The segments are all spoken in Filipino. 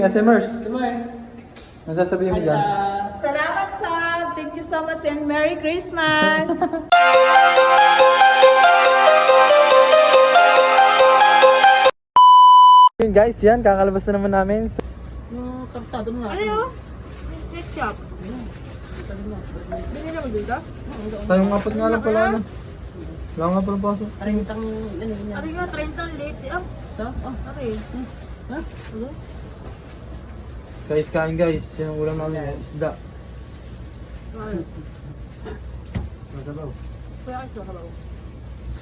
Ate Mers, Mars. ano sasabihin mo dyan? Salamat, Sam. Thank you so much and Merry Christmas. Yun guys, yan, kakalabas na naman namin. So, Yung tartado mo nga. ano yun? Ketchup. Binili mo dito? tayong apat nga lang pala. Ano? Wala nga pala pasok. Karingitang, ano yun yan. Ano nga, 30 late. Ah, Ito? Oh, okay. ha? Guys, kain guys. Yan ang ulam namin. Isda. Masabaw. Kaya ito, kabaw.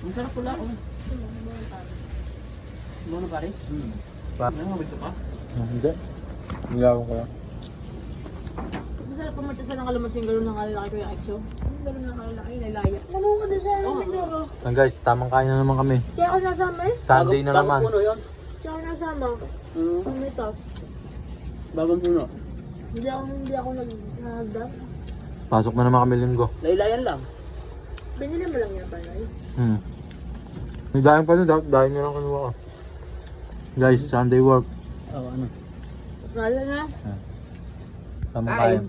Ang sarap pula. Oh. Bono pare? Hmm. Pa. Ano, gusto pa? Ah, Hindi. Nilawan ko lang. Masarap pa matasa ng kalamasing gano'n ng kalalaki ko yung exo. Ang gano'n ng kalalaki, nilaya. Ano ka doon sa amin, Mindoro? Yan guys, tamang kain na naman kami. Kaya ako nasama eh. Sunday na Bagong- naman. Bagong puno yun. Kaya ako nasama. Hmm. Ito? Bagong puno. Hindi ako, hindi ako nag-nagdan. Pasok na naman kami linggo. Laylayan lang. Binili mo lang yan, Panoy. Hmm. May dahil pa doon, dahil nyo lang kinuha ko. Guys, Sunday work. Oo, ano? Wala na. Tamang Kain. kain.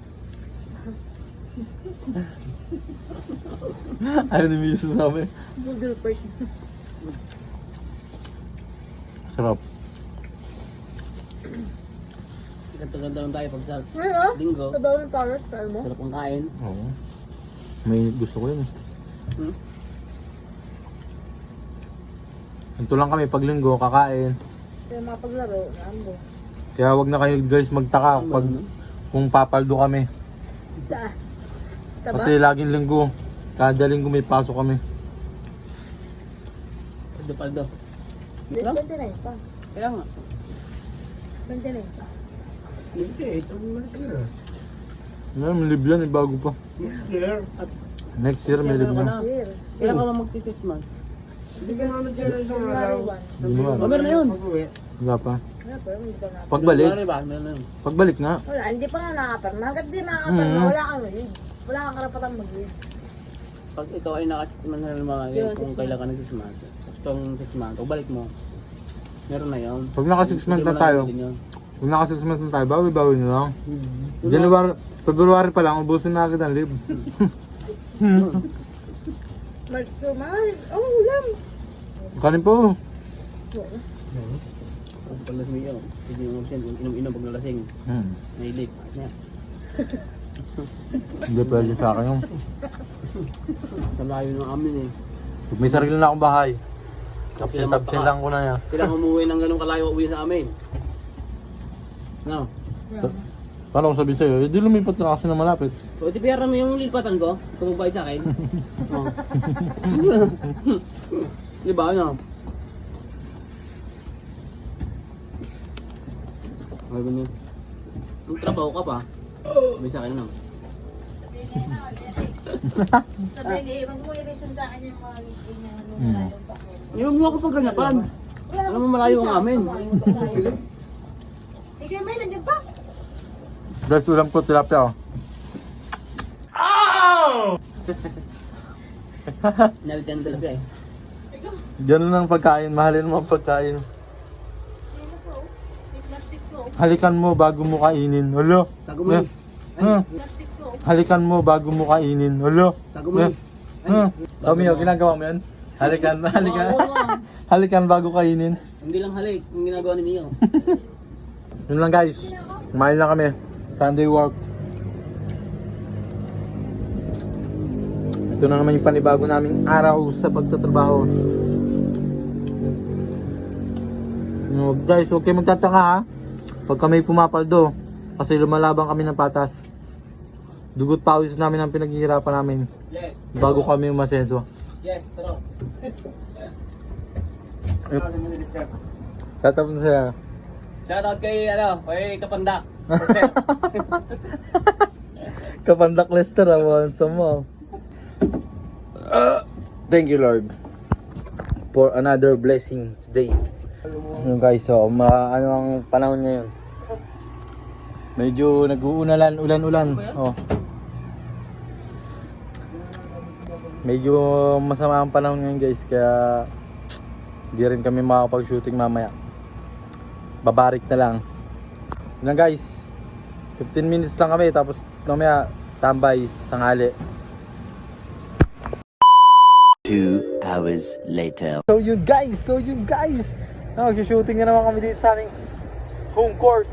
Ayaw ni Miso sa amin. Google Park. Sarap. Ganda-ganda lang tayo pag sa Ano ah? linggo. Sabaw ng parrot, pero mo? Sarap ang kain. Oo. May gusto ko yun. eh. Hmm? Ito lang kami pag linggo, kakain. Kaya mapaglaro, naambo. Kaya wag na kayo guys magtaka pag kung papaldo kami. Saan? Taba? Kasi laging linggo. Kada linggo may pasok kami. Paldo-paldo. 29 pa. Kaya nga. 29 pa. Yan, may live yan, eh, bago pa. Next year may live Meron ka na. na. Year. Kailan ka ba magti-six months? January 1. Hindi mo Oh, meron na yun. Wala pa. Ano, hindi pa na. Pagbalik, January ba? Meron na yun. pagbalik nga. Wala, hindi pa nga nakapirma. Hanggat di nakapirma, Mhm. wala kang leave. Wala kang karapatang mag-leave. Pag ikaw ay naka-six months na mga Yun, kung six kailan ka nag-six months. Itong six months, o balik mo. Meron na yun. Pag naka 6 months na tayo, pag naka 6 months na tayo, bawi-bawi na lang. January, February pa lang, ubusin na agad ang live. March to March. Oh, ulam. Kanin po. Kung pag lasing yun, hindi mo siya, inom-inom pag nalasing. Hmm. Nailip. Hindi pwede sa akin yung. Sa layo ng amin eh. May sarili na akong bahay. Tapsin-tapsin lang ko na yan. Kailangan umuwi ng ganun kalayo uwi sa amin. No. Paano ko sabihin sa'yo? Hindi lumipat na kasi na malapit. O, di piyara mo yung lilipatan ko. Tumubay sa akin. oh. di ba, ano? Ay, ganyan. Ang trabaho ka pa. Sabi sa akin, ano? Sabi ni, mag-motivation sa akin yung mga. Ano. Iwan mo ako pag ganapan. Alam mo, malayo ang amin. Ikaw may nandiyan pa. Guys, ulam ko, tilapia oh. Nalitan talaga eh. Ganun ang pagkain, mahalin mo ang pagkain. Halikan mo bago mo kainin. Ulo. Sago mo. Hmm. Halikan mo bago mo kainin. Ulo. Sago mo. Hmm. Tommy, ginagawa mo yan? Halikan, halikan. Halikan bago kainin. Hindi lang halik, yung ginagawa ni Mio. Yun lang guys. Kumain lang kami. Sunday work. Ito na naman yung panibago naming araw sa pagtatrabaho. No, guys, huwag kayo magtataka ha. Pag kami pumapaldo, kasi lumalabang kami ng patas. Dugot pawis namin ang pinaghihirapan namin Yes, bago kami umasenso. yes, taro. Tatapos na siya. Shoutout kay, ano, kay Kapandak. Kapandak Lester, awan sa mo. thank you Lord for another blessing today. Ano guys, so ma ano ang panahon ngayon? Medyo nag-uunalan, ulan-ulan. Oh. Medyo masama ang panahon ngayon guys, kaya di rin kami makakapag-shooting mamaya. Babarik na lang. Yun lang guys. 15 minutes lang kami tapos mamaya tambay, tanghali. Two hours later. So yun guys, so yun guys. Ah, Mag-shooting na naman kami dito sa aming home court.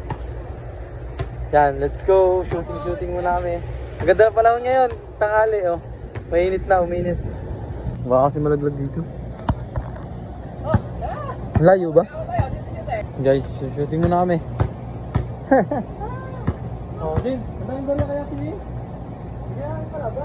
Yan, let's go. Shooting, shooting muna kami. Ang ganda ng panahon ngayon. Tanghali, oh. Mainit na, uminit. Baka kasi malaglag dito. Layo ba? Guys, shooting muna kami. oh, din. Masayang bola kaya pili? Kaya pala ba?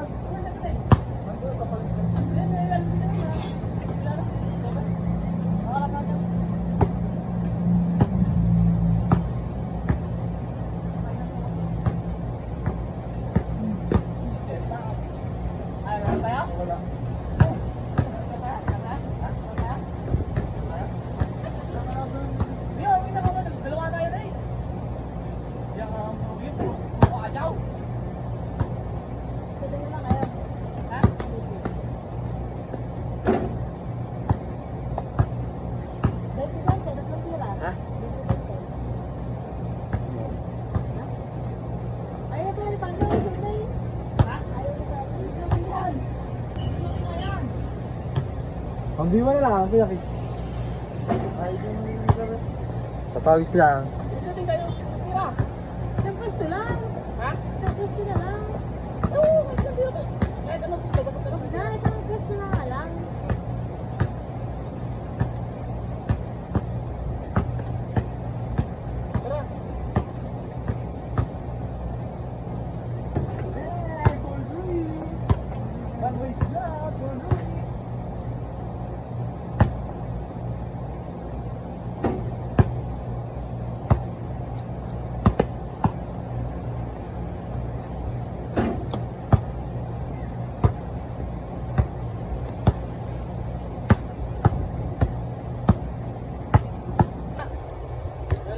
Pambiwa na lang, pinakit. Tapawis lang.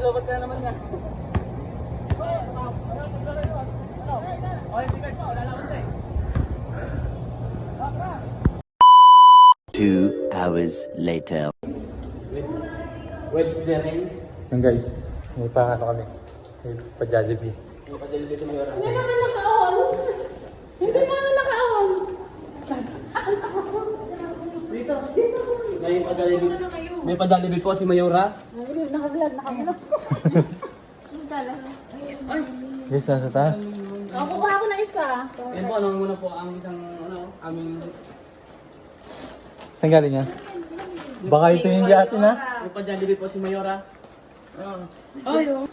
Ka na naman eh. Two hours later. With, with the rings, Yan guys, may pa ano kami. May pa Jollibee. yung kadalili sa mga Hindi naman naka-on. Hindi naman naka-on. Dito. May padalibig. May padalibig po si Mayora. Naka-vlog, naka-vlog. Guys, nasa taas. Ako, kuha ko na isa. Yan po, ano muna po ang isang, ano, aming, Saan galing yan? Baka ito hindi atin ha? may padalibig po si Mayora. Ay, oh.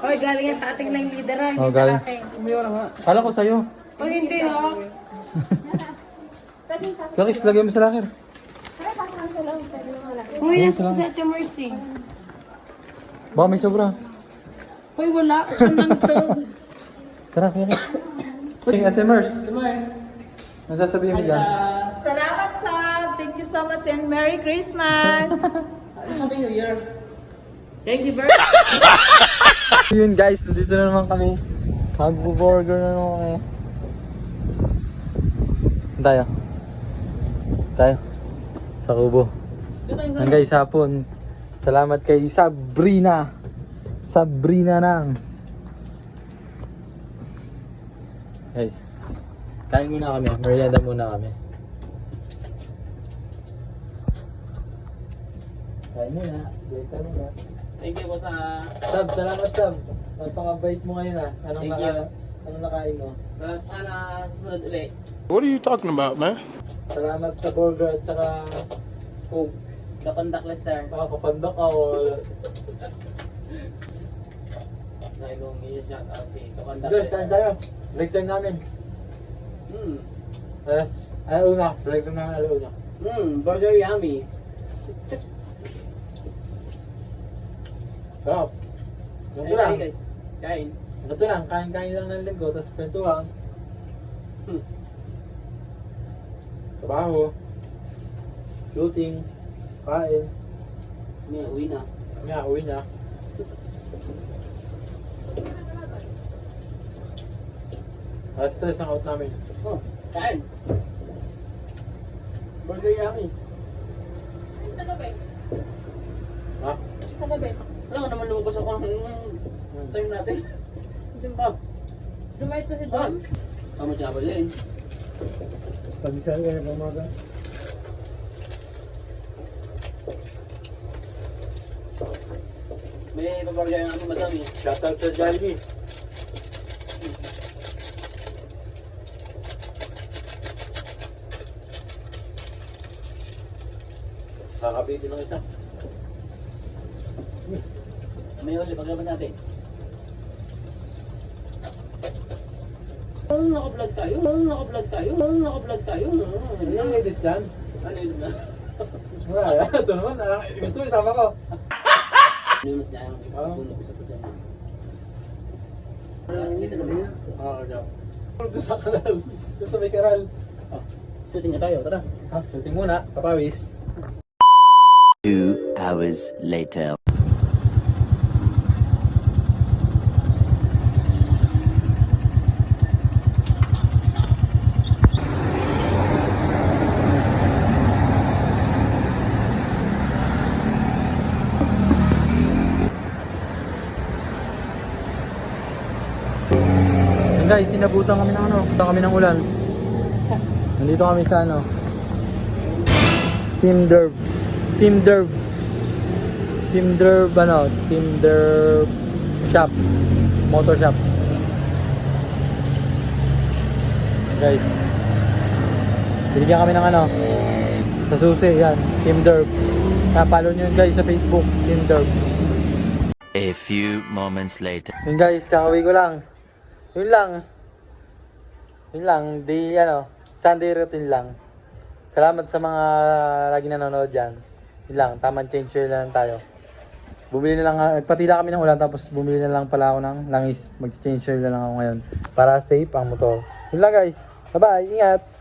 Oy, galing yan sa ating lang leader ha, Oh, galing. Kala ko sa'yo. Oy, hindi ha. Lakis, lagay mo sa locker. Uy, nasa sa Mercy. Baka may sobra. Uy, wala. Siya lang to. Tara, kaya Hey, Ate Mers, Mars, nasasabihin mo dyan? Salamat, Sam. Thank you so much and Merry Christmas. Happy New Year. Thank you very much. Yun guys, nandito na naman kami. Magbo-burger na naman kami. Saan tayo? Tayo. Sa kubo. Ang guys, hapon. Salamat kay Sabrina. Sabrina nang. Guys, kain muna kami. Merienda muna kami. Kain muna. Kain ka muna. Thank you po sa, Sab, salamat Sab. Napakabait mo ngayon ah. Anong, Thank naka, you. anong nakain mo? sa sana susunod ulit. What are you talking about, man? Salamat sa burger at saka coke. The contactless term. Makakapandak ako. Dahil kung i-shout out si The Guys, contactless tayo tayo. Break time namin. Hmm. Alas, alauna. Break time namin alauna. Hmm, burger yummy. Sarap. Ganito lang. tayo, guys. Kain. Ganito lang. Kain-kain lang ng linggo. Tapos kwentuhan. Hmm. Trabaho. Shooting. Kain. May uwi na. Kaya, uwi na. Alas stress ang out namin. Oh, kain. Burger yummy. Tagabi. Ha? Tagabi. Wala ka naman lumabas ako ng ng time natin. Saan ba? Na si Ah, Don. Tama siya ba yun? Pag-isal kayo pa umaga. May babarya yung ano madami. Shoutout sa Jollibee. Kakabitin ng isa. May huli, paglaban natin. Ano naka-vlog tayo? Ano naka-vlog tayo? Ano naka-vlog tayo? Ano yung edit dyan? Ano yun na? Wala, ito naman. ah, Gusto mo isama ko. Niya yung ipapulog sa pagyan. Kita naman yun. Oo, okay. Doon sa kanal. Doon sa may karal. Ah, Shooting na tayo, tara. Ha, shooting muna. Papawis. Two hours later. Guys, sinabutan kami ng ano, butan kami ng ulan. Nandito kami sa ano. Team Derb. Team Derb. Team Derb ano, Team Derb shop. Motor shop. Guys. Binigyan kami ng ano. Sa susi, yan. Team Derb. Napalo nyo yun guys sa Facebook. Team Derb. A few moments later. Yun guys, kakaway ko lang. Yun lang. Yun lang, di ano, Sunday routine lang. Salamat sa mga lagi nanonood dyan. Yun lang, tamang change na lang tayo. Bumili na lang, nagpatila kami ng ulan tapos bumili na lang pala ako ng langis. Mag-change oil na lang ako ngayon. Para safe ang motor. Yun lang guys. Bye-bye, ingat!